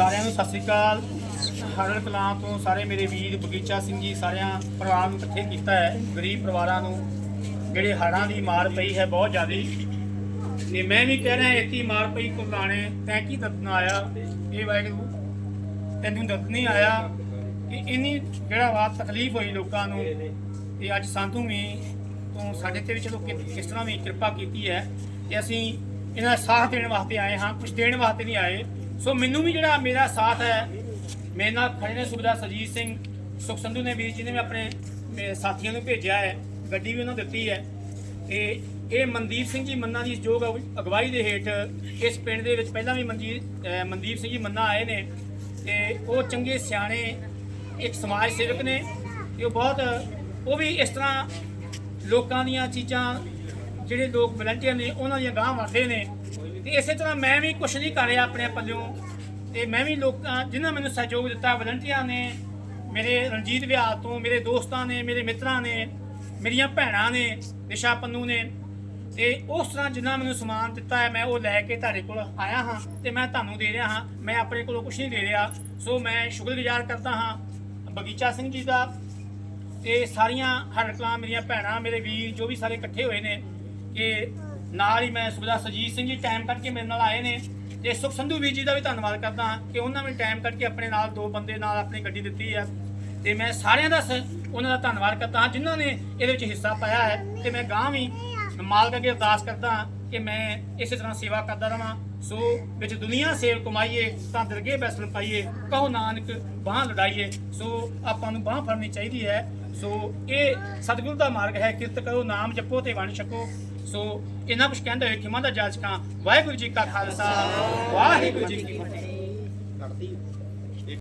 ਸਾਰਿਆਂ ਨੂੰ ਸਤਿ ਸ੍ਰੀ ਅਕਾਲ। ਹਰਲ ਕਲਾਂ ਤੋਂ ਸਾਰੇ ਮੇਰੇ ਵੀਰ, ਬਗੀਚਾ ਸਿੰਘ ਜੀ, ਸਾਰਿਆਂ, ਪਰਿਵਾਰ ਨੂੰ ਇਕੱਠੇ ਕੀਤਾ ਹੈ, ਗਰੀਬ ਪਰਿਵਾਰਾਂ ਨੂੰ। ਜਿਹੜੇ ਹੜ੍ਹਾਂ ਦੀ ਮਾਰ ਪਈ ਹੈ ਬਹੁਤ ਜ਼ਿਆਦੀ। ਤੇ ਮੈਂ ਵੀ ਕਹਿ ਰਿਹਾ ਇਤੀ ਮਾਰ ਪਈ ਕੁਰਲਾਣੇ ਤੈਂ ਕੀ ਦਰਦ ਆਇਆ? ਇਹ ਵਾਹਿਗੁਰੂ, ਤੈਨੂੰ ਦਰਦ ਨਹੀਂ ਆਇਆ ਕਿ ਇੰਨੀ ਜਿਹੜਾ ਵਾ ਤਕਲੀਫ ਹੋਈ ਲੋਕਾਂ ਨੂੰ। ਤੇ ਅੱਜ ਸੰਤੂ ਵੀ ਤੋਂ ਸਾਡੇ ਤੇ ਵੀ ਚਲੋ ਕਿਸ ਤਰ੍ਹਾਂ ਵੀ ਕਿਰਪਾ ਕੀਤੀ ਹੈ ਤੇ ਅਸੀਂ ਇਹਨਾਂ ਦਾ ਸਾਥ ਦੇਣ ਵਾਸਤੇ ਆਏ ਹਾਂ ਕੁਝ ਦੇਣ ਵਾਸਤੇ ਨਹੀਂ ਆਏ। ਸੋ ਮੈਨੂੰ ਵੀ ਜਿਹੜਾ ਮੇਰਾ ਸਾਥ ਹੈ, ਮੇਰੇ ਨਾਲ ਖੜੇ ਨੇ ਸੁਬਦਾ ਸਰਜੀਤ ਸਿੰਘ ਸੁਖ ਸੰਧੂ ਨੇ ਵੀਰ ਜੀ ਨੇ ਵੀ ਆਪਣੇ, ਮੇਰੇ ਸਾਥੀਆਂ ਨੂੰ ਭੇਜਿਆ ਹੈ, ਗੱਡੀ ਵੀ ਉਹਨਾਂ ਨੂੰ ਦਿੱਤੀ ਹੈ। ਤੇ ਇਹ ਮਨਦੀਪ ਸਿੰਘ ਜੀ ਮੰਨਾ ਦੀ ਯੋਗ ਅਗਵਾਈ ਦੇ ਹੇਠ ਇਸ ਪਿੰਡ ਦੇ ਵਿੱਚ ਪਹਿਲਾਂ ਵੀ ਮਨਜੀਤ ਮਨਦੀਪ ਸਿੰਘ ਜੀ ਮੰਨਾ ਆਏ ਨੇ ਤੇ ਉਹ ਚੰਗੇ ਸਿਆਣੇ, ਇੱਕ ਸਮਾਜ ਸੇਵਕ ਨੇ ਤੇ ਉਹ ਬਹੁਤ, ਉਹ ਵੀ ਇਸ ਤਰ੍ਹਾਂ ਲੋਕਾਂ ਦੀਆਂ ਚੀਜ਼ਾਂ ਜਿਹੜੇ ਲੋਕ ਵਲੰਟੀਅਰ ਨੇ, ਉਹਨਾਂ ਦੀਆਂ ਗਾਂਹ ਵਰਦੇ ਨੇ। ਤੇ ਇਸੇ ਤਰ੍ਹਾਂ ਮੈਂ ਵੀ ਕੁਝ ਨਹੀਂ ਕਰ ਰਿਹਾ ਆਪਣੇ ਪੱਲਿਓਂ ਤੇ ਮੈਂ ਵੀ ਲੋਕਾਂ, ਜਿਨ੍ਹਾਂ ਮੈਨੂੰ ਸਹਿਯੋਗ ਦਿੱਤਾ ਵਲੰਟੀਅਰਾਂ ਨੇ, ਮੇਰੇ ਰਣਜੀਤ ਵਿਆਹ ਤੋਂ, ਮੇਰੇ ਦੋਸਤਾਂ ਨੇ, ਮੇਰੇ ਮਿੱਤਰਾਂ ਨੇ, ਮੇਰੀਆਂ ਭੈਣਾਂ ਨੇ ਨਿਸ਼ਾ ਪੰਨੂ ਨੇ। ਤੇ ਉਸ ਤਰ੍ਹਾਂ ਜਿੰਨਾ ਮੈਨੂੰ ਸਮਾਨ ਦਿੱਤਾ ਹੈ, ਮੈਂ ਉਹ ਲੈ ਕੇ ਤੁਹਾਡੇ ਕੋਲ ਆਇਆ ਹਾਂ ਤੇ ਮੈਂ ਤੁਹਾਨੂੰ ਦੇ ਰਿਹਾ ਹਾਂ। ਮੈਂ ਆਪਣੇ ਕੋਲੋਂ ਕੁਝ ਨਹੀਂ ਦੇ ਰਿਹਾ। ਸੋ ਮੈਂ ਸ਼ੁਕਰਗੁਜ਼ਾਰ ਕਰਦਾ ਹਾਂ ਬਗੀਚਾ ਸਿੰਘ ਜੀ ਦਾ ਤੇ ਸਾਰੀਆਂ ਹਰਕਲਾਂ ਮੇਰੀਆਂ ਭੈਣਾਂ, ਮੇਰੇ ਵੀਰ ਜੋ ਵੀ ਸਾਰੇ ਇਕੱਠੇ ਹੋਏ ਨੇ ਕਿ ਨਾਲ ਹੀ ਮੈਂ ਸੁਬਦਾ ਸਰਜੀਤ ਸਿੰਘ ਜੀ ਟਾਈਮ ਕੱਢ ਕੇ ਮੇਰੇ ਨਾਲ ਆਏ ਨੇ ਤੇ ਸੁਖ ਸੰਧੂ ਵੀਰ ਜੀ ਦਾ ਵੀ ਧੰਨਵਾਦ ਕਰਦਾ ਹਾਂ ਕਿ ਉਹਨਾਂ ਨੇ ਟਾਈਮ ਕੱਢ ਕੇ ਆਪਣੇ ਨਾਲ ਦੋ ਬੰਦੇ ਨਾਲ ਆਪਣੀ ਗੱਡੀ ਦਿੱਤੀ ਹੈ ਤੇ ਮੈਂ ਸਾਰਿਆਂ ਦਾ ਸ- ਉਹਨਾਂ ਦਾ ਧੰਨਵਾਦ ਕਰਦਾ ਹਾਂ, ਜਿਨ੍ਹਾਂ ਨੇ ਇਹਦੇ ਵਿੱਚ ਹਿੱਸਾ ਪਾਇਆ ਹੈ। ਤੇ ਮੈਂ ਗਾਂ ਵੀ ਮਾਲਕ ਅੱਗੇ ਅਰਦਾਸ ਕਰਦਾ ਹਾਂ ਕਿ ਮੈਂ ਇਸੇ ਤਰ੍ਹਾਂ ਸੇਵਾ ਕਰਦਾ ਰਵਾਂ। ਸੋ ਵਿੱਚ ਦੁਨੀਆ ਸੇਵ ਕਮਾਈਏ, ਤਾਂ ਦਰਗੇ ਬੈਸਲ ਪਾਈਏ, ਕਹੋ ਨਾਨਕ ਬਾਹ ਲੜਾਈਏ। ਸੋ ਆਪਾਂ ਨੂੰ ਬਾਹ ਫੜਨੀ ਚਾਹੀਦੀ ਹੈ। ਸੋ ਇਹ ਸਤਿਗੁਰੂ ਦਾ ਮਾਰਗ ਹੈ, ਕਿਰਤ ਕਰੋ, ਨਾਮ ਜਪੋ ਤੇ ਵੰਡ ਛਕੋ। ਸੋ ਇਹਨਾਂ ਕੁਝ ਕਹਿੰਦੇ ਹੋਏ ਖਿਮਾ ਦਾ ਜਾਚਕਾਂ ਵਾਹਿਗੁਰੂ ਜੀ ਕਾ ਖਾਲਸਾ, ਵਾਹਿਗੁਰੂ ਜੀ ਕੀ ਫਤਿਹ।